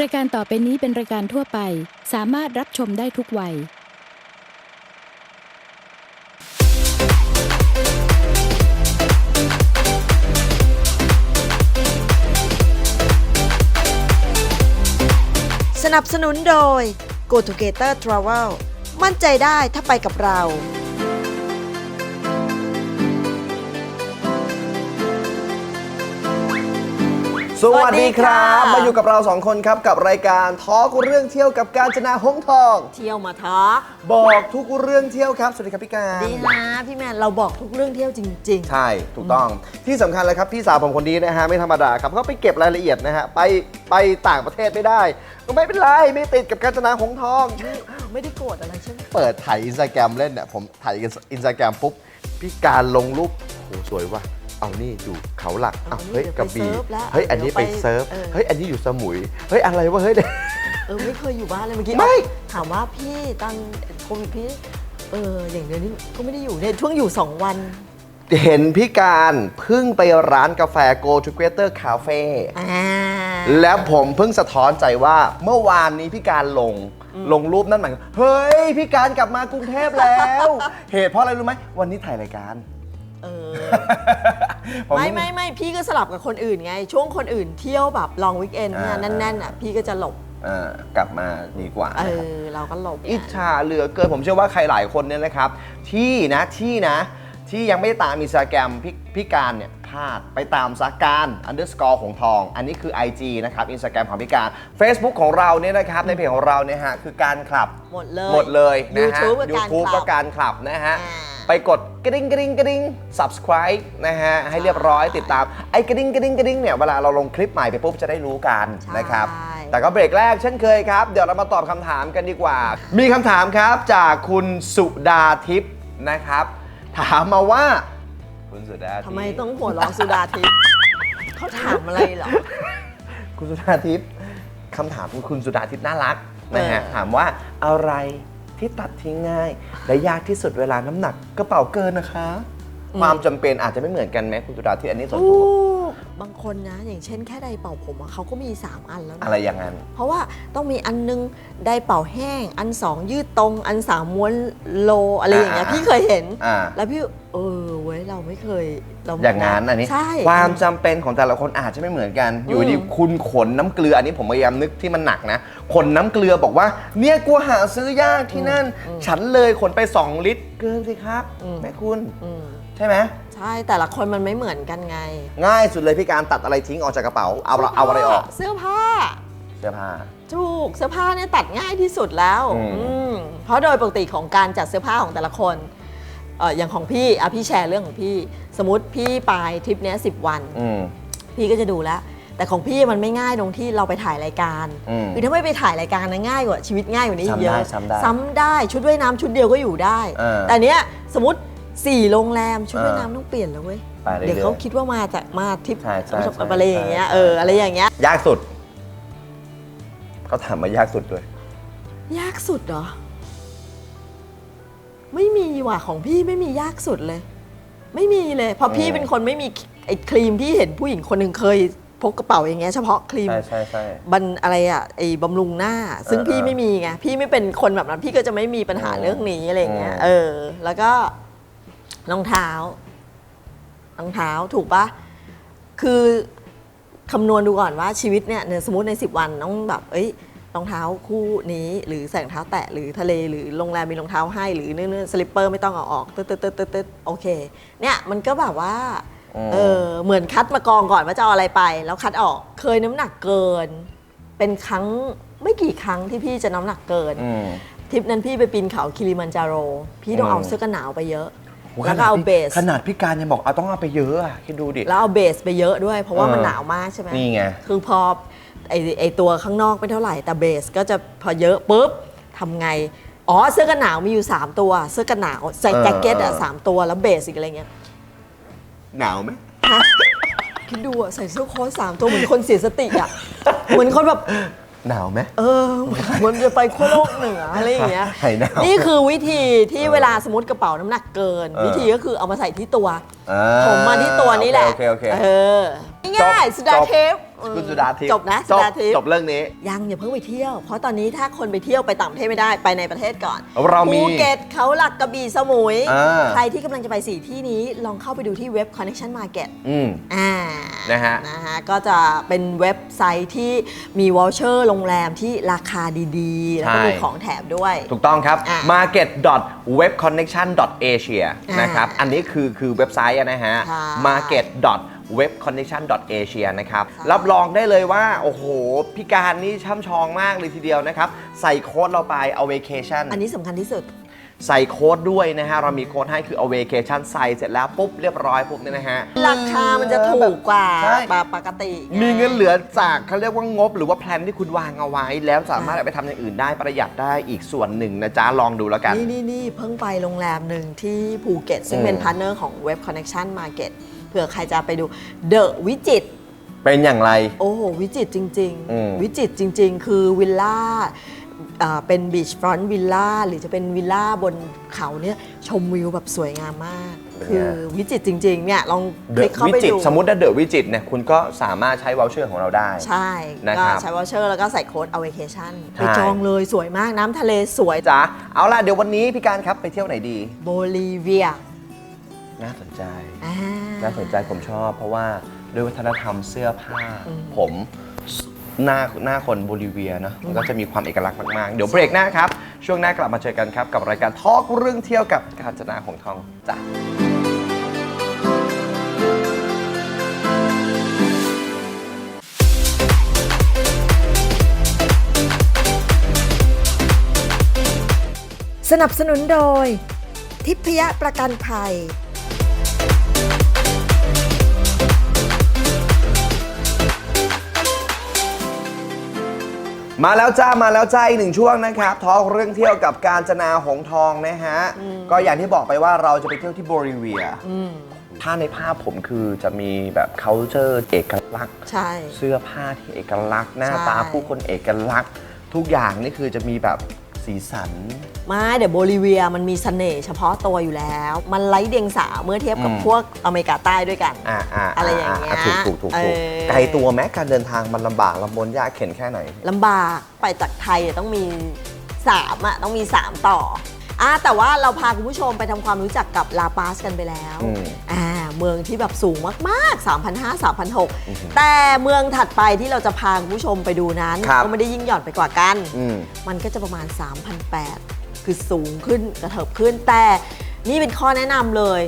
รายการต่อไปนี้เป็นรายการทั่วไป สามารถรับชมได้ทุกวัย สนับสนุนโดย Go Together Travel มั่นใจได้ถ้าไปกับเรา สวัสดีครับสวัสดีค่ะมาอยู่กับเราสองคนครับกับรายการทอล์กเรื่องเที่ยวกับการจนาหงส์ทอง เที่ยวมาทักบอกทุกเรื่องเที่ยวครับสวัสดีครับพี่การดีนะพี่แมนเราบอกทุกเรื่องเที่ยวจริงใช่ถูกต้องที่สำคัญเลยครับพี่สาวผมคนนี้นะฮะไม่ธรรมดาครับเขาไปเก็บรายละเอียดนะฮะไปไปต่างประเทศไม่ได้ก็ไม่เป็นไรไม่ติดกับการจนาหงส์ทองๆไม่ได้โกรธอะไรใช่ไหมเปิดถ่ายอินสตาแกรมเล่นเนี่ยผมถ่ายอินสตาแกรมปุ๊บพี่การลงรูปโหสวยว่ะ เอานี่อยู่เขาหลักอ้าวเฮ้ยกระบี่เฮ้ยอันนี้ไปเซิร์ฟเฮ้ยอันนี้อยู่สมุยเฮ้ยอะไรวะเฮ้ยเออไม่เคยอยู่บ้านเลยเมื่อกี้ไม่ถามว่าพี่ตอนโควิดพี่เอออย่างเดียวนี้ก็ไม่ได้อยู่เนี่ยช่วงอยู่2วันเห็นพี่การเพิ่งไปร้านกาแฟ Go Together Cafe อ่าแล้วผมเพิ่งสะท้อนใจว่าเมื่อวานนี้พี่การลงลงรูปนั่นหมายความเฮ้ย พี่การกลับมากรุงเทพแล้ว เหตุเพราะอะไรรู้ไหมวันนี้ถ่ายรายการ เออผมไม่ไม่ไม่พี่ก็สลับกับคนอื่นไง ช่วงคนอื่นเที่ยวแบบลองวิกเอนอ่าเนี่ยแน่นๆอะพี่ก็จะหลบอ่ากลับมาดีกว่าเอนะครับ อเราก็หลบอิจฉาเหลือเกินผมเชื่อว่าใครหลายคนเนี่ยนะครับ ที่นะที่นะ ที่ยังไม่ได้ตามอินสตาแกรมพี่พี่การเนี่ยพลาดไปตามสาการ underscore ของทอง อันนี้คือ IG นะครับอินสตาแกรมของพี่การ Facebook ของเราเนี่ยนะครับ ในเพจของเราเนี่ยฮะคือการคลับ หมดเลย หมดเลยนะฮะ YouTube กับการ YouTube คลัก็บการคลับนะฮะ อ่า ไปกดกระดิ่งกระดิ่งกระดิ่ง subscribe นะฮะให้เรียบร้อยติดตามไอ้กระดิ่งกระดิ่งกระดิ่งเนี่ยเวลาเราลงคลิปใหม่ไปปุ๊บจะได้รู้กันใช่นะครับแต่ก็เบรกแรกเช่นเคยครับ เดี๋ยวเรามาตอบคำถามกันดีกว่า มีคำถามครับจากคุณสุดาทิพย์นะครับ ถามมาว่า คุณสุดาทิพย์ ทำไมต้องหัวเร้องสุดาทิพย์เขาถามอะไรเหรอ คุณสุดาทิพย์คำถามของคุณสุดาทิพย์น่ารักนะฮะ เออ ถามว่าอะไร ที่ตัดทิ้งง่าย และยากที่สุดเวลาน้ำหนักกระเป๋าเกินนะคะ ความจำเป็นอาจจะไม่เหมือนกันไหมคุณสุดาทิพย์อันนี้ส่วนถูตัวก บางคนนะ อย่างเช่นแค่ไดร์เป่าผมอะเขาก็มี 3 อันแล้วนะอะไรอย่างนั้น เพราะว่าต้องมีอันนึงไดร์เป่าแห้ง อันสองยืดตรงอันสามม้วนโลอะไรอย่างเงี้ยอ่า พี่เคยเห็น อ่า แล้วพี่เออเว้ยเราไม่เคยเราไม่อย่างนั้นอันนี้ ใช่ ความจำเป็นของแต่ละคนอาจจะไม่เหมือนกันอยู่ดีอืมคุณขนน้ำเกลืออันนี้ผมพยายามนึกที่มันหนักนะขนน้ำเกลือบอกว่า เนี่ยกลัวหาซื้อยากที่นั่น ฉันเลยขนไป 2 ลิตรเกินสิครับแม่คุณ อืม ใช่ไหม ใช่แต่ละคนมันไม่เหมือนกันไงง่ายสุดเลยพี่การตัดอะไรทิ้งออกจากกระเป๋า เอาเอาอะไรออก เสื้อผ้า เสื้อผ้า ถูกเสื้อผ้าเนี่ยตัดง่ายที่สุดแล้วอืม อืมเพราะโดยปกติของการจัดเสื้อผ้าของแต่ละคนเอออย่างของพี่อะพี่แชร์เรื่องของพี่ สมมติพี่ไปทริปเนี้ยสิวัน อืม พี่ก็จะดูแล้ว แต่ของพี่มันไม่ง่ายตรงที่เราไปถ่ายรายการ อืมคือถ้าไม่ไปถ่ายรายการนะง่ายกว่าชีวิตง่ายกว่านี้อีกเยอะซ้ำได้ซ้ำได้ซ้ำได้ชุดว่ายน้ำชุดเดียวก็อยู่ได้ เออแต่เนี้ยสมมติ สี่โรงแรมชุดเออว่ายน้ำต้องเปลี่ยนแล้วเว้ย ไปเรื่อยๆเดี๋ยวเขาคิดว่ามาจากมาทริปใช่ใช่ใช่อะไรอย่างเงี้ย ใช่ เออ อะไรอย่างเงี้ย ยากสุดเขาถามมายากสุดด้วย ยากสุดเหรอ ไม่มีว่ะของพี่ไม่มียากสุดเลย ไม่มีเลยเพราะพี่อืมเป็นคนไม่มีไอ้ครีมพี่เห็นผู้หญิงคนหนึ่งเคยพกกระเป๋าอย่างเงี้ยเฉพาะครีม ใช่ใช่ใช่ บันอะไรอะไอ้บำรุงหน้า ซึ่งเออพี่เออไม่มีไงพี่ไม่เป็นคนแบบนั้นพี่ก็จะไม่มีปัญหาอืมเรื่องนี้อะไรอย่างเงี้ยอืม เออ แล้วก็ รองเท้ารองเท้าถูกปะคือคำนวณดูก่อนว่าชีวิตเนี่ยเนี่ยสมมติใน 10 วันต้องแบบ เอ้ยรองเท้าคู่นี้ หรือใส่รองเท้าแตะหรือทะเลหรือโรงแรมมีรองเท้าให้หรือเนื้อสลิปเปอร์ไม่ต้องเอาออกตึ๊ดตึ๊ดตึ๊ดตึ๊ดตึ๊ดโอเค เนี่ยมันก็แบบว่าอืมเออเหมือนคัดมากองก่อนว่าจะเอาอะไรไป แล้วคัดออกเคยน้ำหนักเกิน เป็นครั้งไม่กี่ครั้งที่พี่จะน้ำหนักเกินอืมทริปนั้นพี่ไปปีนเขาคิริมันจาโร พี่ต้องอืมเอาเสื้อกันหนาวไปเยอะโอ้ แล้วก็เอาเบส ขนาดพี่การยังบอกเอาต้องเอาไปเยอะอะคิดดูดิ แล้วเอาเบสไปเยอะด้วย เพราะว่าเออมันหนาวมากใช่ไหมนี่ไง คือพอไอไอตัวข้างนอกไม่เท่าไหร่ แต่เบสก็จะพอเยอะปุ๊บทำไง อ๋อเสื้อกันหนาวมีอยู่ 3 ตัว เสื้อกันหนาวใส่เออแจ็คเก็ตอะเออสามตัวแล้วเบสอีกอะไรเงี้ยหนาวไหมฮะคิดดูอะใส่เสื้อโค้ทสามตัวเหมือนคนเสียสติอะ เหมือนคนแบบ หนาวไหม เออเหมันจะไปขั้วโลกเหนืออะไรอย่างเงี้ย หายหนาวนี่คือวิธีที่เวลาสมมติกระเป๋าน้ำหนักเกิน เออ วิธีก็คือเอามาใส่ที่ตัวอ่ผมมาที่ตัวนี้แหละ โอเคโอเคโอเค เออ ง่ายๆสุดาเทปจเออ คุณสุดาทิพย์จบนะจสุบดาทิพย์ จบเรื่องนี้ ยังอย่าเพิ่งไปเที่ยว เพราะตอนนี้ถ้าคนไปเที่ยวไปต่างประเทศไม่ได้ไปในประเทศก่อนเรามีภูเก็ตเขาหลักกระบี่สมุย อ่า ใครที่กำลังจะไปสี่ที่นี้ลองเข้าไปดูที่เว็บ Connection Market อืม อ่านะฮะ นะฮะ ก็จะเป็นเว็บไซต์ที่มีวอลเชอร์โรงแรมที่ราคาดีๆ แล้วก็ใช่มีของแถมด้วย ถูกต้องครับ อะ market.webconnection.asia อ่านนะครับ อันนี้คือคือเว็บไซต์อะนะฮะใช่ market.webconnection.asia นะครับใช่รับรองได้เลยว่า โอ้โห พี่การนี่ช่ำชองมากเลยทีเดียวนะครับ ใส่โค้ดเราไป a w a c a t i o n อันนี้สำคัญที่สุดใส่โค้ดด้วยนะฮะ เรามีโค้ดให้คือ a w a c a t i o n ใส่เสร็จแล้วปุ๊บเรียบร้อยปุ๊บเนี่ยนะฮะ ราคามันจะถูกกว่าใช่ ปกติไมีเงินเหลือจากเขาเรียกว่างบ หรือว่าแพลนที่คุณวางเอาไว้ แล้วสามารถเอาไปทำอย่างอื่นได้ประหยัดได้อีกส่วนหนึ่งนะจ๊ะลองดูแล้วกัน นี่นี่นี่เพิ่งไปโรงแรมหนึ่งที่ภูเก็ต ซึ่งอืมเป็นพาร์ทเนอร์ของเว็บ Connection Market เผื่อใครจะไปดูเดอะวิจิตเป็นอย่างไร โอ้โหวิจิตรจริง อืม ๆ วิจิตรจริง ๆ คือวิลล่าอ่าเป็นบีชฟรอนต์วิลล่าหรือจะเป็นวิลล่าบนเขาเนี่ยชมวิวแบบสวยงามมาก คือวิจิตรจริง ๆ เนี่ยลองคเดลิกอะเข้าวิไปจิตดู รสมมติถ้าเดอะวิจิตรเนี่ยคุณก็สามารถใช้วอลเชอร์ของเราได้ ใช่นะก็ครับใช้วอเชอร์แล้วก็ใส่โค้ด a w a c a t i o n ใช่ไปจองเลยสวยมากน้ำทะเลสวยจ้ะเอาล่ะเดี๋ยววันนี้พี่การครับไปเที่ยวไหนดี โบลิเวีย น่าสนใจ อ่า น่าสนใจผมชอบเพราะว่าด้วยวัฒนธรรมเสื้อผ้าอืมผมหน้าหน้าคนโบลิเวียเนอะมันก็จะมีความเอกลักษณ์มากๆ เดี๋ยวเบรกหน้าครับ ช่วงหน้ากลับมาเจอกันครับ กับรายการทอล์กเรื่องเที่ยวกับกาญจนาของทองจ้ะ สนับสนุนโดย ทิพยประกันภัย มาแล้วจ้ามาแล้วจ้าอีกหนึ่งช่วงนะครับทอล์กเรื่องเที่ยวกับการจนาหงส์ทองนะฮะ ก็อย่างที่บอกไปว่าเราจะไปเที่ยวที่โบลิเวียอืมถ้าในภาพผมคือจะมีแบบ culture เอกลักษณ์ ใช่ เสื้อผ้าที่เอกลักษณ์ หน้าใช่ตาผู้คนเอกลักษณ์ ทุกอย่างนี่คือจะมีแบบ สีสัน ไม่เดี๋ยวโบลิเวียมันมีเสน่ห์เฉพาะตัวอยู่แล้ว มันไร้เดียงสาเมื่อเทียบกับอืม พวกอเมริกาใต้ด้วยกัน อ่าอ่าอะไรอย่างเงี้ยถูกถูกถูกเอถูกอไกลตัวแม้การเดินทางมันลำบากลำบนยากเข็นแค่ไหน ลำบากไปจากไทยอะต้องมี3อะต้องมี3ต่อ อะแต่ว่าเราพาคุณผู้ชมไปทำความรู้จักกับลาปาสกันไปแล้วอืม อ่าเมืองที่แบบสูงมากๆ 3,500 3,600 แต่เมืองถัดไปที่เราจะพาคุณผู้ชมไปดูนั้นครับ ก็ไม่ได้ยิ่งหย่อนไปกว่ากัน อืม มันก็จะประมาณ 3,800 คือสูงขึ้นกระเถิบขึ้น แต่นี่เป็นข้อแนะนำเลย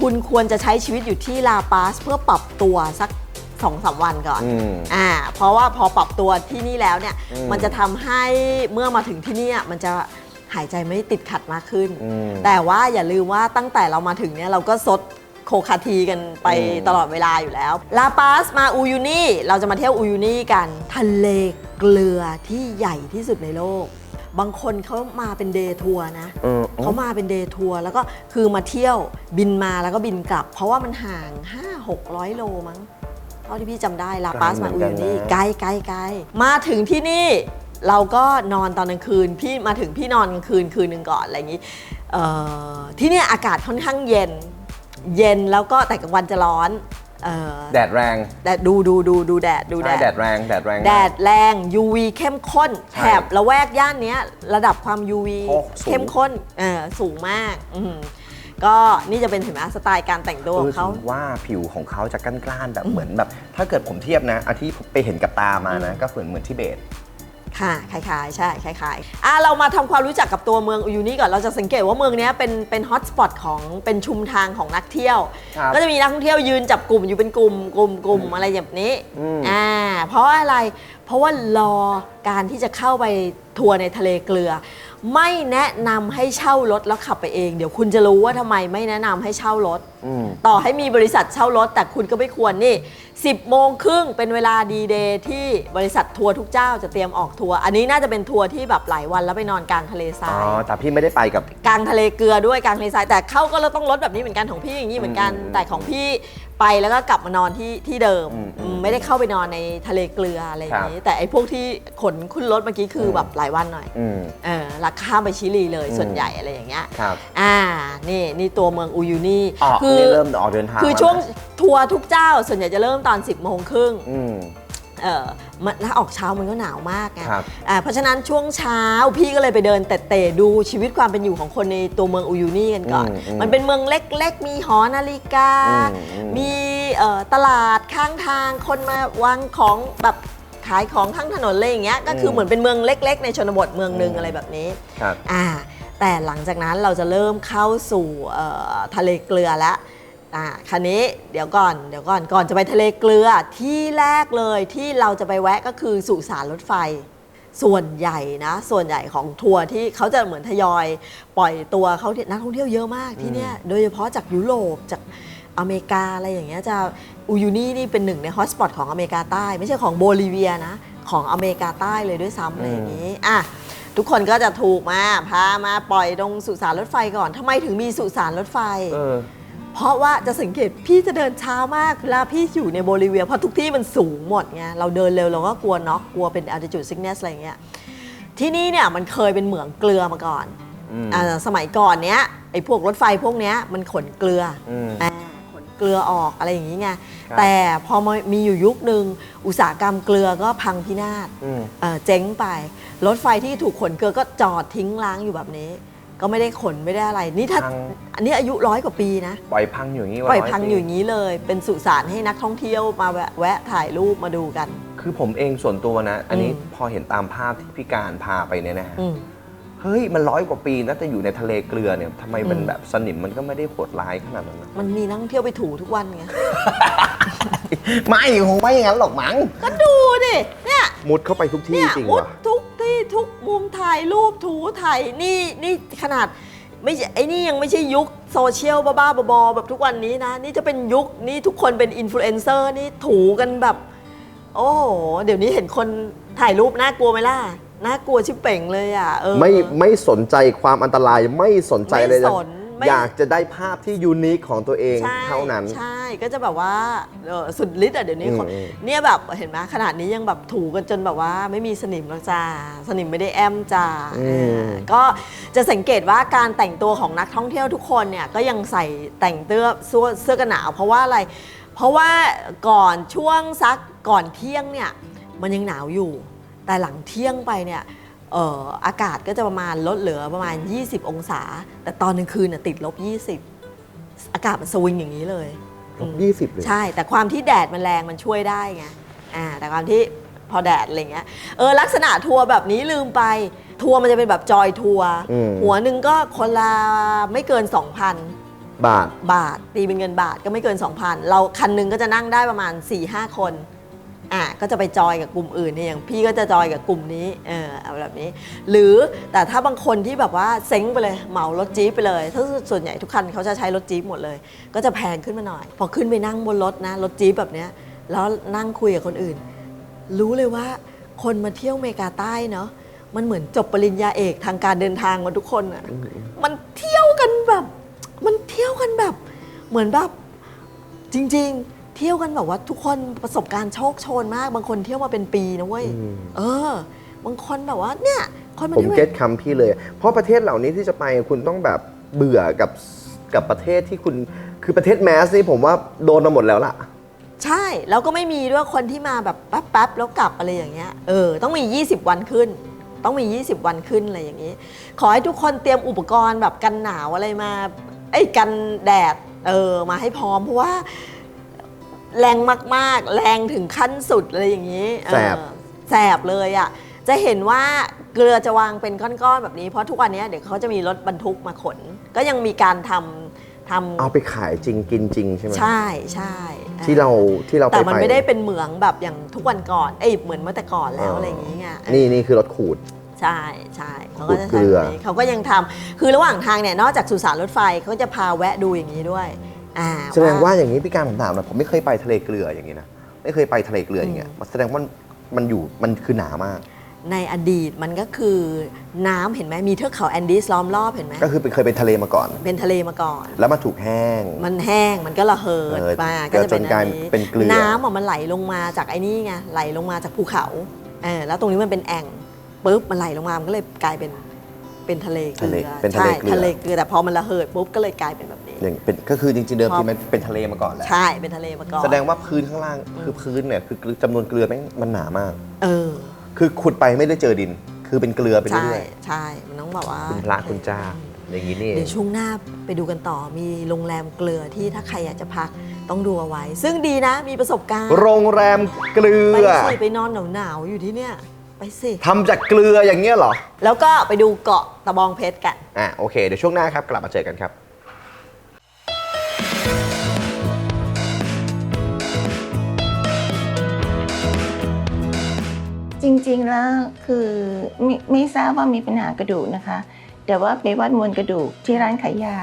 คุณควรจะใช้ชีวิตอยู่ที่ลาปาสเพื่อปรับตัวสักสองสามวันก่อน อืม อ่า เพราะว่าพอปรับตัวที่นี่แล้วเนี่ยอืมมันจะทำให้เมื่อมาถึงที่เนี่ยมันจะ หายใจไม่ติดขัดมากขึ้น อืม แต่ว่าอย่าลืมว่าตั้งแต่เรามาถึงเนี่ยเราก็ซดโคคาทีกันไปอืม ตลอดเวลาอยู่แล้ว ลาปาสมาอูยูนี่เราจะมาเที่ยวอูยูนี่กัน ทะเลเกลือที่ใหญ่ที่สุดในโลก บางคนเขามาเป็นเดย์ทัวร์นะ เออเขามาเป็นเดย์ทัวร์แล้วก็คือมาเที่ยวบินมาแล้วก็บินกลับ เพราะว่ามันห่าง 5 600 โลมั้งเท่าที่พี่จำได้ลาปาสมาอูยูนี่ไกลไกลไกลมาถึงที่นี่ เราก็นอนตอนกลางคืนพี่มาถึงพี่นอนกลางคืนคืนหนึ่งก่อนอะไรอย่างนี้เอ่อที่เนี่ยอากาศค่อนข้างเย็น เย็นแล้วก็แต่กลางวันจะร้อนเอ่อแดดแรงแดดดูดูดูดูแดดดูแดใช่ดแดดแรงแดดแรงแดดแรง UV เข้มข้นใช่แถบละแวกย่านเนี้ยระดับความ UV โอ้สูงเข้มข้นเออสูงมากอืมก็นี่จะเป็นเห็นไหมสไตล์การแต่งตัวเอขอองเขาถึงว่าผิวของเขาจะกล้านๆแบบเหมือนแบบ ถ้าเกิดผมเทียบนะอาที่ไปเห็นกับตามานะ ก็เหมือนเหมือนทิเบต ค่ะคล้ายๆใช่คล้ายๆอะเรามาทำความรู้จักกับตัวเมืองอูยูนี่ก่อนเราจะสังเกตว่าเมืองเนี้ยเป็นเป็นฮอตสปอตของเป็นชุมทางของนักเที่ยวครับก็จะมีนักท่องเที่ยวยืนจับกลุ่มอยู่เป็นกลุ่มกลุ่มกลุ่มอะไรแบบนี้อืมอ่าเพราะว่าอะไรเพราะว่ารอการที่จะเข้าไปทัวร์ในทะเลเกลือ ไม่แนะนำให้เช่ารถแล้วขับไปเอง เดี๋ยวคุณจะรู้ว่าทำไมไม่แนะนำให้เช่ารถอืม ต่อให้มีบริษัทเช่ารถ แต่คุณก็ไม่ควรนี่ 10โมงครึ่งเป็นเวลาดีเดย์ที่บริษัททัวร์ทุกเจ้าจะเตรียมออกทัวร์อันนี้น่าจะเป็นทัวร์ที่แบบหลายวันแล้วไปนอนกลางทะเลทราอ๋อ ยแต่พี่ไม่ได้ไปกับ กลางทะเลเกลือด้วยกลางทะเลทรายแต่เข้าก็ต้องรถแบบนี้เหมือนกันของพี่อย่างนี้เหมือนกัน อืมแต่ของพี่ไปแล้วก็กลับมานอนที่ที่เดิมอืมอืมไม่ได้เข้าไปนอนในทะเลเกลืออะไรอย่างนี้ แต่ไอ้พวกที่ขนขึ้นรถเมื่อกี้คือแบบหลายวันหน่อย อืม เออลักข้ามไปชิลีเลยอืม ส่วนใหญ่อะไรอย่างเงี้ย ครับ อ่า นี่ นี่ตัวเมืองอูยูนี่ออกนี่เริ่มออกเดินทางคือแล้วช่วงนะทัวร์ทุกเจ้า ส่วนใหญ่จะเริ่มตอน 10บโมงครึ่งอืม เออมันถ้าออกเช้ามันก็หนาวมากไงครับอ่าเพราะฉะนั้นช่วงเช้าพี่ก็เลยไปเดินเตะๆดูชีวิตความเป็นอยู่ของคนในตัวเมืองอูยูนี่กันก่อน อืมอืมมันเป็นเมืองเล็กๆ มีหอนาฬิกา อืมอืม มีเอ่อตลาดข้างทางคนมาวางของแบบขายของข้างถนนอะไรอย่างเงี้ยก็คือเหมือนเป็นเมืองเล็ก ๆ ในชนบทเมืองหนึ่งอะไรแบบนี้ ครับ อ่า แต่หลังจากนั้นเราจะเริ่มเข้าสู่เอ่อทะเลเกลือแล้วอ่าคันนี้เดี๋ยวก่อนเดี๋ยวก่อนก่อนจะไปทะเลเกลือที่แรกเลยที่เราจะไปแวะก็คือสุสานรถไฟ ส่วนใหญ่นะ ส่วนใหญ่ของทัวร์ที่เขาจะเหมือนทยอยปล่อยตัวเขาที่นักท่องเที่ยวเยอะมากที่เนี่ยโดยเฉพาะจากยุโรปจากอเมริกาอะไรอย่างเงี้ยจะอูยูนี่นี่เป็นหนึ่งในฮอตสปอตของอเมริกาใต้ ไม่ใช่ของโบลิเวียนะ ของอเมริกาใต้เลยด้วยซ้ำอะไรอย่างนี้อะ ทุกคนก็จะถูกมาพามาปล่อยตรงสุสานรถไฟก่อนทำไมถึงมีสุสานรถไฟ เออ เพราะว่าจะสังเกตพี่จะเดินช้ามากเวลาพี่อยู่ในโบลิเวียเพราะทุกที่มันสูงหมดไงเราเดินเร็วเราก็กลัวน็อกกลัวเป็น altitude sickness อะไรอย่างเงี้ยที่นี่เนี่ยมันเคยเป็นเหมืองเกลือมาก่อนอืม อ่าสมัยก่อนเนี้ยไอ้พวกรถไฟพวกเนี้ยมันขนเกลืออม อ่าขนเกลือออกอะไรอย่างงี้ไงครับ แต่พอมามีอยู่ยุคหนึ่งอุตสาหกรรมเกลือก็พังพินาศ อืม เอ่อเจ๊งไป รถไฟที่ถูกขนเกลือก็จอดทิ้งล้างอยู่แบบนี้ ก็ไม่ได้ขนไม่ได้อะไร นี่ถ้าพัง อันนี้อายุร้อยกว่าปีนะ ปล่อยพังอยู่อย่างนี้ปล่อยร้พังปีอยู่อย่างนี้เลย เป็นสุสานให้นักท่องเที่ยวมาแวะแวะถ่ายรูปมาดูกัน คือผมเองส่วนตัวนะ อันนี้อืมพอเห็นตามภาพที่พี่การพาไปเนี่ยนะฮะอืม เฮ้ยมันร้อยกว่าปีนะแต่อยู่ในทะเลเกลือเนี่ยทำไมมันอืม แบบสนิมมันก็ไม่ได้โหดร้ายขนาดนั้นนะ มันมีนักท่องเที่ยวไปถูทุกวันไง ไม่คงไม่อย่างนั้นหรอกมั้งก็ดูดิ เนี่ย มุดเข้าไปทุกที่เนี่ยจริงมุดว่ะ ทุกที่ทุกมุมถ่ายรูปถูถ่ายนี่นี่ขนาดไม่ใช่ไอ้นี่ยังไม่ใช่ยุคโซเชียลบ้าๆบอๆแบบทุกวันนี้นะ นี่จะเป็นยุคนี่ทุกคนเป็นอินฟลูเอนเซอร์นี่ถูกันแบบ โอ้โหเดี๋ยวนี้เห็นคนถ่ายรูปน่ากลัวไหมล่ะน่ากลัวชิบเป่งเลยอะเออไม่ไม่สนใจความอันตรายไม่สนใจเลยไม่สน ไม่ อยากจะได้ภาพที่ยูนิคของตัวเองใช่เท่านั้น ใช่ก็จะแบบว่าเอ่อสุดฤทธิ์อะเดี๋ยวนี้คนอืมอืมเนี่ยแบบเห็นไหมขนาดนี้ยังแบบถูกันจนแบบว่าไม่มีสนิมแล้วจ้าสนิมไม่ได้แอมจ้าอืมอ่าก็จะสังเกตว่าการแต่งตัวของนักท่องเที่ยวทุกคนเนี่ยก็ยังใส่แต่งเสื้อเสื้อเสื้อกันหนาว เพราะว่าอะไร เพราะว่าก่อนช่วงซักก่อนเที่ยงเนี่ยมันยังหนาวอยู่ แต่หลังเที่ยงไปเนี่ยเอ่ออากาศก็จะประมาณลดเหลือประมาณ 20 องศา แต่ตอนกลางคืนน่ะติดลบ 20 อากาศมันสวิงอย่างนี้เลยลบยี่สิบเลยใช่ แต่ความที่แดดมันแรงมันช่วยได้ไงอ่าแต่ความที่พอแดดอะไรเงี้ยเออลักษณะทัวร์แบบนี้ลืมไป ทัวร์มันจะเป็นแบบจอยทัวร์อืมหัวหนึ่งก็คนละไม่เกิน 2,000 บาทบาทตีเป็นเงินบาทก็ไม่เกิน 2,000 เราคันหนึงก็จะนั่งได้ประมาณ 4-5 คน อะก็จะไปจอยกับกลุ่มอื่นเนี่ยอย่างพี่ก็จะจอยกับกลุ่มนี้เออเอาแบบนี้ หรือแต่ถ้าบางคนที่แบบว่าเซ้งไปเลยเหมารถจี๊ปไปเลยถ้าส่วนใหญ่ทุกคันเขาจะใช้รถจี๊ปหมดเลย ก็จะแพงขึ้นมาหน่อย พอขึ้นไปนั่งบนรถนะรถจี๊ปแบบเนี้ยแล้วนั่งคุยกับคนอื่น รู้เลยว่าคนมาเที่ยวอเมริกาใต้เนาะมันเหมือนจบปริญญาเอกทางการเดินทางมาทุกคนอะมันเที่ยวกันแบบ มันเที่ยวกันแบบ เหมือนแบบจริง ๆ เที่ยวกันแบบว่าทุกคนประสบการณ์โชคโชนมาก บางคนเที่ยวมาเป็นปีนะเว้ย อืม เออ บางคนแบบว่าเนี่ย คนมาผมเที่ยว เก็ตคำพี่เลย เพราะประเทศเหล่านี้ที่จะไปคุณต้องแบบเบื่อกับกับประเทศที่คุณคือประเทศแมสนี่ผมว่าโดนมาหมดแล้วล่ะ ใช่ แล้วก็ไม่มีด้วยคนที่มาแบบแป๊บๆแล้วกลับอะไรอย่างเงี้ยเออต้องมี 20 วันขึ้น ต้องมี 20 วันขึ้นอะไรอย่างนี้ ขอให้ทุกคนเตรียมอุปกรณ์แบบกันหนาวอะไรมาไอ้ยกันแดดเออมาให้พร้อมเพราะว่า แรงมากๆ แรงถึงขั้นสุดอะไรอย่างนี้เออแสบแสบเลยอะ่ะ จะเห็นว่าเกลือจะวางเป็นก้อนๆแบบนี้ เพราะทุกวันนี้เดี๋ยวเขาจะมีรถบรรทุกมาขน ก็ยังมีการทำทำเอาไปขายจริงกินจริงใช่ไหมใช่ใช่ที่เราที่เราไปแต่มันไปไม่ได้เป็นเหมืองแบบอย่างทุกวันก่อนเอ้ยเหมือนเมื่อแต่ก่อนแล้วอ๋อออะไรอย่างนี้ไง นี่นี่คือรถขูด ใช่ใช่เขาก็จะขูดเกใช้ลือแบบนี้เขาก็ยังทำคือระหว่างทางเนี่ยนอกจากสุสานรถไฟเขาจะพาแวะดูอย่างนี้ด้วย อ่าแสดงว่าอย่างนี้พี่การผมถามหนะผมไม่เคยไปทะเลเกลืออย่างนี้นะไม่เคยไปทะเลเกลืออย่างเงี้ยแสดงว่ามันอยู่มันคือหนามาก ในอดีตมันก็คือน้ำเห็นไหมมีเทือกเขาแอนดีสล้อมรอบเห็นไหมก็คือเป็นเคยเป็นทะเลมาก่อน เป็นทะเลมาก่อน แล้วมาถูกแห้ง มันแห้งมันก็ระเหิดเออมาก็จนกลายเป็นเกลือ น้ำอะมันไหลลงมาจากไอ้นี่ไงไหลลงมาจากภูเขาเออแล้วตรงนี้มันเป็นแอ่งปุ๊บมันไหลลงมามันก็เลยกลายเป็น เป็นทะเลเกลืทะเลอเป็นทะเลใช่เกลือทะเลเกลือแต่พอมันระเหิดปุ๊บก็เลยกลายเป็นแบบนี้ อย่างเป็นก็คือจริงๆเดิมครับทีมันเป็นทะเลมาก่อนแหละใช่เป็นทะเลมาก่อนแสดงว่าพื้นข้างล่างคือพื้นเนี่ยคือจำนวนเกลือแม่งมันหนามาก เออ คือขุดไปไม่ได้เจอดิน คือเป็นเกลือไปใช่เรื่อยใช่มันต้องแบบว่าๆคุณพระคุณเจ้าอย่างนี้นี่เอเดี๋ยงวช่วงหน้าไปดูกันต่อมีโรงแรมเกลือที่ถ้าใครอยากจะพักต้องดูเอาไว้ ซึ่งดีนะมีประสบการณ์โรงแรมเกลืไปอ สิไปนอนหนาวๆอยู่ที่เนี่ย ไปสิ ทำจากเกลืออย่างเงี้ยเหรอ แล้วก็ไปดูเกาะตะบองเพชรกัน อะโอเค เดี๋ยวช่วงหน้าครับ กลับมาเจอกันครับ จริงๆแล้วคือไม่ไม่ทราบว่ามีปัญหากระดูกนะคะ แต่ว่าไปวัดมวลกระดูกที่ร้านขายยา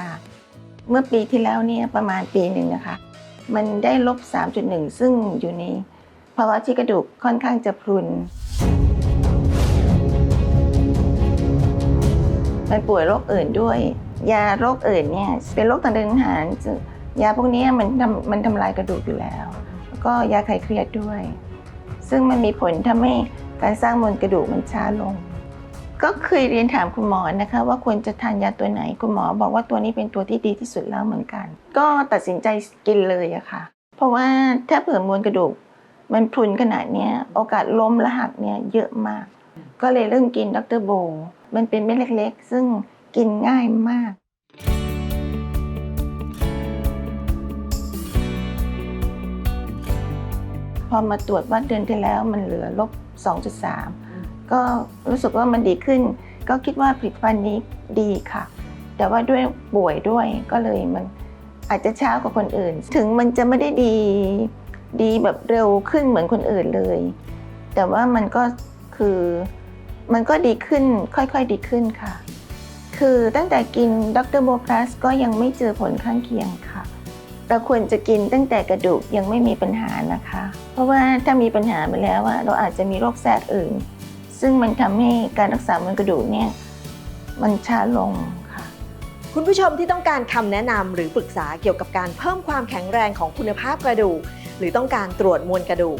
เมื่อปีที่แล้วเนี่ยประมาณปีหนึ่งนะคะ มันได้ลบ 3.1 ซึ่งอยู่ในภาวะที่กระดูกค่อนข้างจะพรุน มันป่วยโรคอื่นด้วย ยาโรคอื่นเนี่ยเป็นโรคทางเดินอาหารยาพวกนี้มันทำมันทำลายกระดูกอยู่แล้ว แล้วก็ยาคลายเครียดด้วย ซึ่งมันมีผลทำให้การสร้างมวลกระดูกมันช้าลง ก็เคยเรียนถามคุณหมอนะคะ ว่าควรจะทานยาตัวไหนคุณหมอบอกว่าตัวนี้เป็นตัวที่ดีที่สุดแล้วเหมือนกัน ก็ตัดสินใจกินเลยอะค่ะ เพราะว่าถ้าเผื่อมวลกระดูกมันพรุนขนาดนี้โอกาสล้มและหักเนี่ยเยอะมาก ก็เลยเริ่มกินดรโบ มันเป็นเม็ดเล็กๆ ซึ่งกินง่ายมากพอมาตรวจวัดเดือนที่แล้วมันเหลือลบ 2.3 ก็รู้สึกว่ามันดีขึ้น ก็คิดว่าผลิตภัณฑ์นี้ดีค่ะ แต่ว่าด้วยป่วยด้วยก็เลยมันอาจจะช้ากว่าคนอื่น ถึงมันจะไม่ได้ดีดีแบบเร็วขึ้นเหมือนคนอื่นเลย แต่ว่ามันก็คือ มันก็ดีขึ้นค่อยๆดีขึ้นค่ะ คือตั้งแต่กินดรโบพลัสก็ยังไม่เจอผลข้างเคียงค่ะ เราควรจะกินตั้งแต่กระดูกยังไม่มีปัญหานะคะ เพราะว่าถ้ามีปัญหาไปแล้วอะเราอาจจะมีโรคแทรกอื่น ซึ่งมันทำให้การรักษามวลกระดูกเนี่ยมันช้าลงค่ะคุณผู้ชมที่ต้องการคำแนะนำหรือปรึกษาเกี่ยวกับการเพิ่มความแข็งแรงของคุณภาพกระดูก หรือต้องการตรวจมวลกระดูก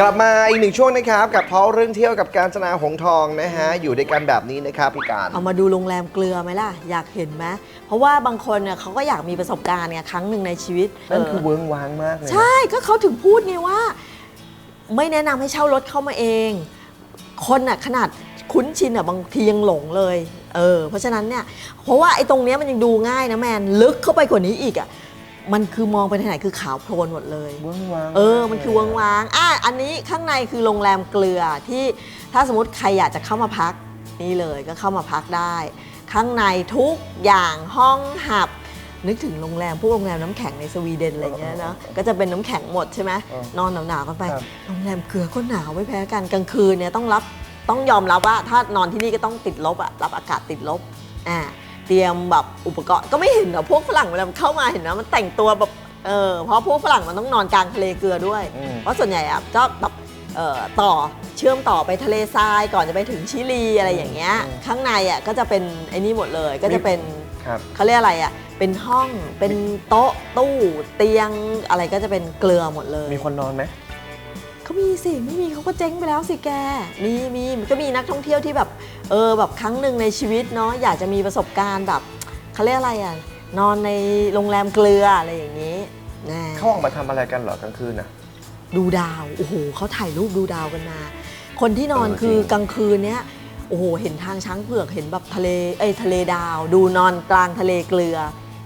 กลับมาอีกหนึ่งช่วงนะครับ กับเพาะเรื่องเที่ยวกับการจนาหงส์ทองนะฮะ อยู่ด้วยกันแบบนี้นะครับพี่การ เอามาดูโรงแรมเกลือไหมล่ะ อยากเห็นไหมเพราะว่าบางคนเนี่ยเขาก็อยากมีประสบการณ์ไงครั้งหนึ่งในชีวิตนั่นคือเออเวิ้งว้างมากเลยนะใช่ก็เขาถึงพูดไงว่า ไม่แนะนำให้เช่ารถเข้ามาเอง คนน่ะขนาดคุ้นชินอะบางทียังหลงเลยเออเพราะฉะนั้นเนี่ยเพราะว่าไอ้ตรงเนี้ยมันยังดูง่ายนะแมนลึกเข้าไปกว่านี้อีกอะ มันคือมองไปทางไหนคือขาวโพลนหมดเลย เวิ้งว้างเออ มันคือเวิงว้างอะอันนี้ข้างในคือโรงแรมเกลือที่ถ้าสมมติใครอยากจะเข้ามาพักนี่เลยก็เข้ามาพักได้ ข้างในทุกอย่างห้องหับ นึกถึงโรงแรมพวกโรงแรมน้ำแข็งในสวีเดนอะไรเงี้ยเนาะก็จะเป็นน้ำแข็งหมดใช่ไหมนอนหนาวๆกันไป ครับ โรงแรมเกลือก็หนาวไม่แพ้กันกลางคืนเนี่ยต้องรับต้องยอมรับว่าถ้านอนที่นี่ก็ต้องติดลบอะรับอากาศติดลบอ่า เตรียมแบบอุปกรณ์ก็ไม่เห็นเหรอพวกฝรั่งเวลามันเข้ามาเห็นนะมันแต่งตัวแบบเออเพราะพวกฝรั่งมันต้องนอนกลางทะเลเกลือด้วย อืม เพราะส่วนใหญ่อะก็แบบเอ่อต่อเชื่อมต่อไปทะเลทรายก่อนจะไปถึงชิลีอะไรอย่างเงี้ยอืมข้างในอะก็จะเป็นไอ้นี่หมดเลยก็จะเป็นครับ เขาเรียกอะไรอะเป็นห้องเป็นโต๊ะตู้เตียงอะไรก็จะเป็นเกลือหมดเลย มีคนนอนไหม เขามีสิไม่มีเขาก็เจ๊งไปแล้วสิแก มีมีมันก็มีนักท่องเที่ยวที่แบบ เออแบบครั้งหนึ่งในชีวิตเนาะอยากจะมีประสบการณ์แบบเขาเรียกอะไรอะนอนในโรงแรมเกลืออะไรอย่างนี้นะเขาออกมาทำอะไรกันเหรอกลางคืนน่ะ ดูดาวโอ้โหเขาถ่ายรูปดูดาวกันมา คนที่นอนเออคือจริงกลางคืนเนี้ยโอ้โหเห็นทางช้างเผือกเห็นแบบทะเลเอ้ยทะเลดาว ดูนอนกลางทะเลเกลือ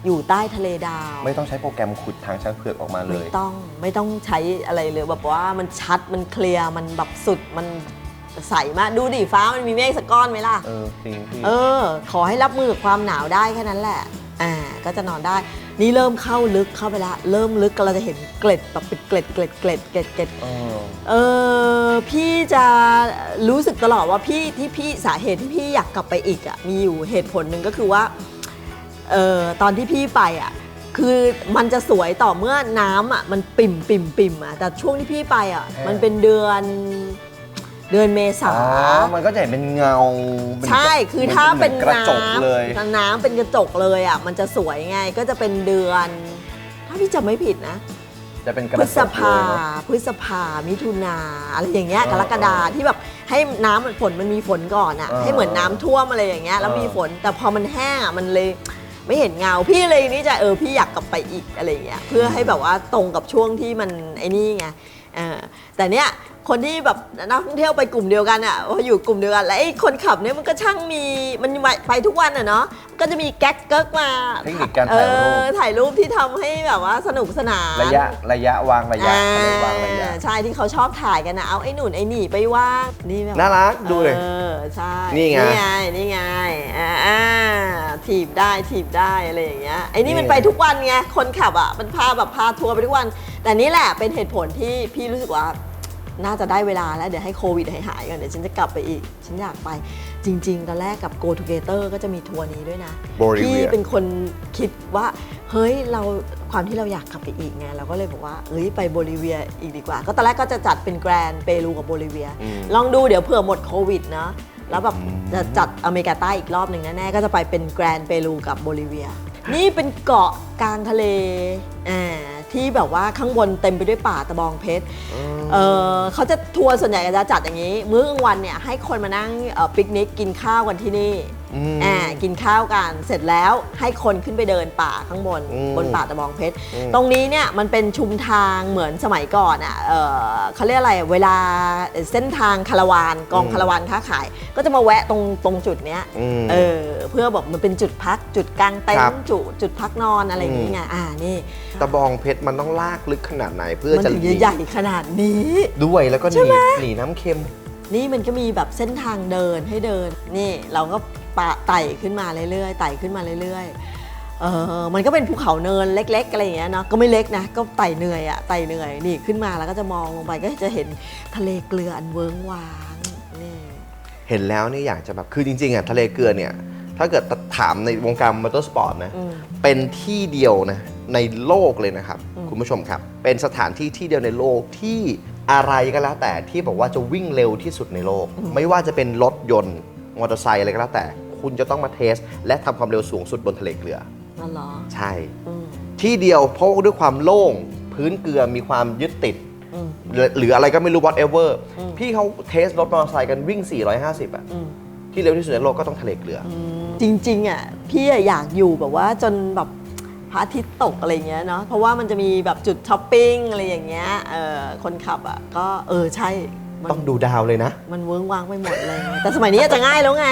อยู่ใต้ทะเลดาว ไม่ต้องใช้โปรแกรมขุดทางช้างเผือกออกมาเลไม่ยต้องไม่ต้องใช้อะไรเลยแบบว่ามันชัดมันเคลียร์มันแบบสุดมันใสมากดูดิฟ้ามันมีเมฆสักก้อนไหมล่ะ เออจริงพี่เออ ขอให้รับมือกับความหนาวได้แค่นั้นแหละ อ่า ก็จะนอนได้ นี่เริ่มเข้าลึกเข้าไปละ เริ่มลึกก็เราจะเห็นเกล็ดแบบเป็นเกล็ดเกล็ดเกล็ดเกล็ดเกล็ดเออเออพี่จะรู้สึกตลอดว่าพี่ที่พี่สาเหตุที่พี่อยากกลับไปอีกอะมีอยู่เหตุผลหนึ่งก็คือว่า เออตอนที่พี่ไปอะคือมันจะสวยต่อเมื่อน้ำอะมันปิ่มปิ่มปิ่มอะแต่ช่วงที่พี่ไปอะเออมันเป็นเดือนเดือนเมษา อ๋อ มันก็จะเห็นเป็นเงาเป็นใช่ คือถ้าเป็นหมือกระจกน้ำเลยถ้าน้ำเป็นกระจกเลยอะ มันจะสวยไง ก็จะเป็นเดือน ถ้าพี่จำไม่ผิดนะ จะเป็นกระพฤจษกภา เลยเนอะ พฤษภา มิถุนา อะไรอย่างเงี้ย เออกรกฎาเออที่แบบให้น้ำมันฝนมันมีฝนก่อนอะ เออให้เหมือนน้ำท่วมอะไรอย่างเงี้ย แล้วเออ มีฝน แต่พอมันแห้งอะ มันเลย ไม่เห็นเงาพี่เลยนี่จะเออพี่อยากกลับไปอีกอะไรอย่างเงี้ยเพื่อให้แบบว่าตรงกับช่วงที่มันไอ้นี่ไงแต่เนี้ย คนที่แบบนักท่องเที่ยวไปกลุ่มเดียวกันอะพออยู่กลุ่มเดียวกันแล้วไอ้คนขับเนี่ยมันก็ช่างมีมันไปทุกวันอะเนาะก็จะมีแก๊กเกิ๊กมาเทคนิคการเอถ่ายรูปอถ่ายรูปที่ทำให้แบบว่าสนุกสนานระยะระยะวางระยะอ่าเขาเรียกวางระยะใช่ที่เขาชอบถ่ายกันนะเอาไอ้หนุนไอ้หนีไปว่างนี่แบบน่ารักดูเลยเออใช่นี่ไงนี่ไงนี่ไงอ่าอ่าถีบได้ถีบได้อะไรอย่างเงี้ยไอ้นี่มันนี่ไปทุกวันไงคนขับอะมันพาแบบพาทัวร์ไปทุกวัน แต่นี่แหละเป็นเหตุผลที่พี่รู้สึกว่า น่าจะได้เวลาแล้วเดี๋ยวให้โควิดหายหายๆก่อนเดี๋ยวฉันจะกลับไปอีก ฉันอยากไปจริง ๆ ตอนแรกกับ Go Together ก็จะมีทัวร์นี้ด้วยนะ Bolivia พี่เป็นคนคิดว่า เฮ้ยเราความที่เราอยากกลับไปอีกไงเราก็เลยบอกว่าเฮ้ยไปโบลิเวียอีกดีกว่า ก็ตอนแรกก็จะจัดเป็นแกรนเปรูกับโบลิเวียอืมลองดูเดี๋ยวเผื่อหมดโควิดนะแล้วแบบอืมจะจัดอเมริกาใต้อีกรอบหนึ่งแน่ๆก็จะไปเป็นแกรนเปรูกับโบลิเวีย นี่เป็นเกาะกลางทะเลอ่า ที่แบบว่าข้างบนเต็มไปด้วยป่าตะบองเพชรเออเขาจะทัวร์ส่วนใหญ่จะจัดอย่างนี้ มื้อกลางวันเนี่ยให้คนมานั่งเอ่อปิกนิกกินข้าวกันที่นี่ อืมอ่ากินข้าวกันเสร็จแล้วให้คนขึ้นไปเดินป่าข้างบน อืมบนป่าตะบองเพชร อืม ตรงนี้เนี่ยมันเป็นชุมทางเหมือนสมัยก่อนอะเออเขาเรียกอะไรเวลาเส้นทางคาราวานกองอืมคาราวานค้าขาย ก็จะมาแวะตรงตรงจุดเนี้ย อืม เออเพื่อบอกมันเป็นจุดพักจุดกลางเต็นครับท์จุดจุดพักนอนอะไรอย่างอืนี้มไงอ่านี่ตะบองเพชรมันต้องลากลึกขนาดไหนเพื่อมันจะถึงจะใหญ่ขนาดนี้ ด้วยแล้วก็หใช่นีไหมหนีน้ำเค็ม นี่มันก็มีแบบเส้นทางเดินให้เดิน นี่เราก็ปะ ไต่ขึ้นมาเรื่อยๆไต่ขึ้นมาเรื่อยๆเออมันก็เป็นภูเขาเนินเล็ก ๆ อะไรอย่างเงี้ยเนาะก็ไม่เล็กนะก็ไต่เหนื่อยอะไต่เหนื่อยนี่ขึ้นมาแล้วก็จะมองลงไปก็จะเห็นทะเลเกลืออันเวิ้งว้างนี่เห็นแล้วนี่อยากจะแบบคือจริงๆอะทะเลเกลือเนี่ยถ้าเกิดถามในวงการมอเตอร์สปอร์ตนะอืม เป็นที่เดียวนะในโลกเลยนะครับ อืม คุณผู้ชมครับ เป็นสถานที่ที่เดียวในโลกที่อะไรก็แล้วแต่ที่บอกว่าจะวิ่งเร็วที่สุดในโลก ไม่ว่าจะเป็นรถยนต์ มอเตอร์ไซค์อะไรก็แล้วแต่ คุณจะต้องมาเทส และทำความเร็วสูงสุดบนทะเลเกลือนั่นเหรอใช่ อืมที่เดียวเพราะด้วยความโล่ง พื้นเกลือมีความยึดติด อืม หรือหรืออะไรก็ไม่รู้ whatever อืม พี่เขาเทสรถมอเตอร์ไซค์กันวิ่ง 450อะอืม ที่เร็วที่สุดในโลกก็ต้องทะเลเกลืออจริงๆอะพี่อะอยากอยู่แบบว่าจนแบบพระอาทิตย์ตกอะไรเงี้ยเนาะเพราะว่ามันจะมีแบบจุดช้อปปิ้งอะไรอย่างเงี้ยเออคนขับอะก็เออใช่ มันต้องดูดาวเลยนะ มันเวิ้งว้างไปหมดเลย แต่สมัยนี้อาจจะง่ายแล้วไง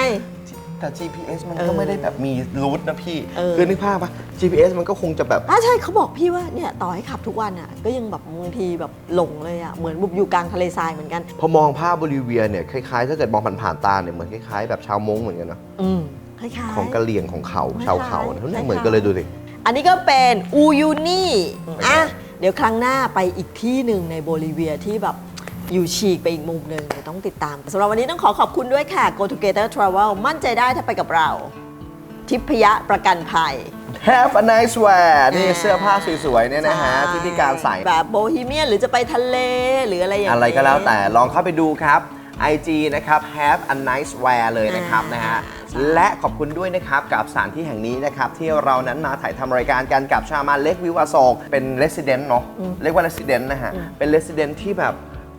แต่ GPS มันเออก็ไม่ได้แบบมีรูทนะพี่ เออ คือนึกภาพปะ GPS มันก็คงจะแบบ อ่าใช่เขาบอกพี่ว่าเนี่ยต่อให้ขับทุกวันอะ ก็ยังแบบบางทีแบบหลงเลยอะ เหมือนบุบอยู่กลางทะเลทรายเหมือนกัน พอมองภาพโบลิเวียเนี่ยคล้ายๆ ถ้าเกิดมองผ่านๆตาเนี่ยเหมือนคล้ายๆ แบบชาวมงเหมือนกันนะอืมคล้ายๆ ของกะเหรี่ยงของเขาคล้ายๆชาวเขาเนี่ยคล้ายๆเหมือนกันเลยดูดิอันนี้ก็เป็นอูยูนี่ อะ เดี๋ยวครั้งหน้าไปอีกที่หนึ่งในโบลิเวียที่แบบ อยู่ฉีกไปอีกมุมหนึ่งเดี๋ยวต้องติดตามสำหรับวันนี้ต้องขอขอบคุณด้วยค่ะ Go Together Travel มั่นใจได้ถ้าไปกับเรา ทิพยะประกันภัย Have a nice wear นี่อ่าเสื้อผ้าสวยๆเนี่ยนะฮะที่พี่การใส่แบบโบฮีเมียนหรือจะไปทะเลหรืออะไรอย่างอะไรก็แล้วแต่ลองเข้าไปดูครับ IG นะครับ have a nice wear เลยนะครับอ่านนะฮะใช่และขอบคุณด้วยนะครับกับสถานที่แห่งนี้นะครับที่เรานั้นมาถ่ายทำรายการกันกับชามาเล็กวิวอโศกเป็น resident เนาะเรียกว่า resident นะฮะเป็น resident ที่แบบ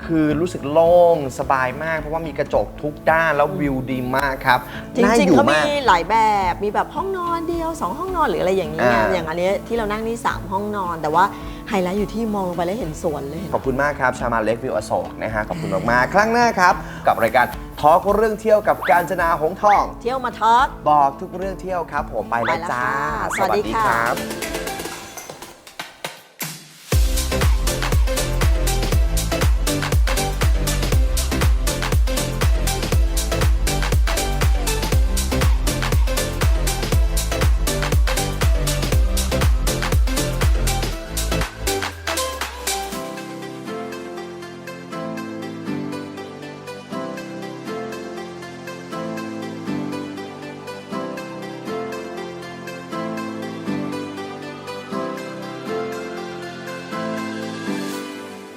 คือรู้สึกโล่งสบายมาก เพราะว่ามีกระจกทุกด้านแล้ววิวดีมากครับจน่าริงอๆยู่เขามามีก หลายแบบมีแบบห้องนอนเดียว 2 ห้องนอนหรืออะไรอย่างนี้ไงอ่า อย่างอันเนี้ยที่เรานั่งนี่ 3 ห้องนอน แต่ว่าไฮไลท์อยู่ที่มองลงไปแล้วเห็นสวนเลย ขอบคุณมากครับ ชามาเล็กวิวอโศกนะฮะขอบคุณมากๆครั้งหน้าครับ กับรายการทอล์กเรื่องเที่ยวกับการจนาหงส์ทอง เที่ยวมาทอล์กบอกทุกเรื่องเที่ยวครับ ผมไปแล้วไปแล้วจ้าค่ะสวัสดีค่ะครับ